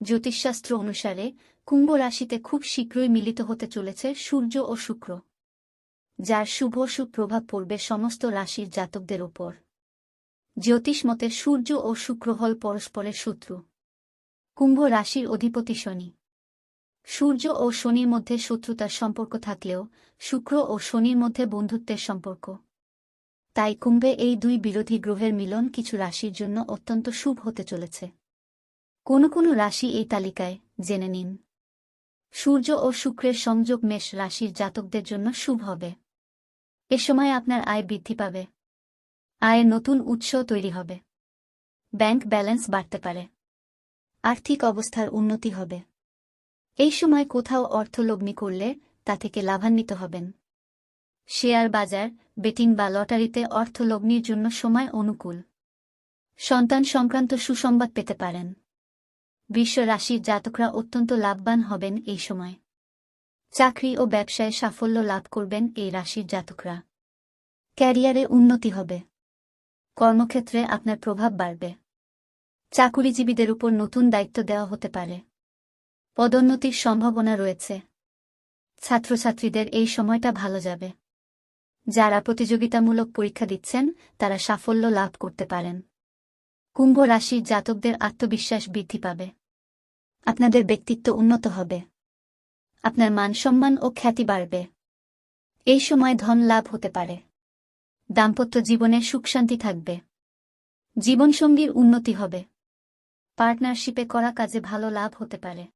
জ্যোতিষশাস্ত্র অনুসারে কুম্ভ রাশিতে খুব শীঘ্রই মিলিত হতে চলেছে সূর্য ও শুক্র, যার শুভ সুপ্রভাব পড়বে সমস্ত রাশির জাতকদের উপর জ্যোতিষ মতে সূর্য ও শুক্র হল পরস্পরের শত্রু। কুম্ভ রাশির অধিপতি শনি। সূর্য ও শনির মধ্যে শত্রুতার সম্পর্ক থাকলেও, শুক্র ও শনির মধ্যে বন্ধুত্বের সম্পর্ক। তাই কুম্ভে এই দুই বিরোধী গ্রহের মিলন কিছু রাশির জন্য অত্যন্ত শুভ হতে চলেছে। কোনো কোনো রাশি এই তালিকায়, জেনে নিন। সূর্য ও শুক্রের সংযোগ মেষ রাশির জাতকদের জন্য শুভ হবে। এ সময় আপনার আয় বৃদ্ধি পাবে। আয়ের নতুন উৎস তৈরি হবে। ব্যাংক ব্যালেন্স বাড়তে পারে। আর্থিক অবস্থার উন্নতি হবে। এই সময় কোথাও অর্থলগ্নি করলে তা থেকে লাভান্বিত হবেন। শেয়ার বাজার, বেটিং বা লটারিতে অর্থলগ্নির জন্য সময় অনুকূল। সন্তান সংক্রান্ত সুসংবাদ পেতে পারেন। বিশ্ব রাশির জাতকরা অত্যন্ত লাভবান হবেন এই সময়। চাকরি ও ব্যবসায় সাফল্য লাভ করবেন এই রাশির জাতকরা। ক্যারিয়ারে উন্নতি হবে। কর্মক্ষেত্রে আপনার প্রভাব বাড়বে। চাকুরিজীবীদের উপর নতুন দায়িত্ব দেওয়া হতে পারে। পদোন্নতির সম্ভাবনা রয়েছে। ছাত্রছাত্রীদের এই সময়টা ভালো যাবে। যারা প্রতিযোগিতামূলক পরীক্ষা দিচ্ছেন, তারা সাফল্য লাভ করতে পারেন। কুম্ভ রাশির জাতকদের আত্মবিশ্বাস বৃদ্ধি পাবে। আপনাদের ব্যক্তিত্ব উন্নত হবে। আপনার মান সম্মান ও খ্যাতি বাড়বে। এই সময় ধন লাভ হতে পারে। দাম্পত্য জীবনে সুখ শান্তি থাকবে। জীবনসঙ্গীর উন্নতি হবে। পার্টনারশিপে করা কাজে ভালো লাভ হতে পারে।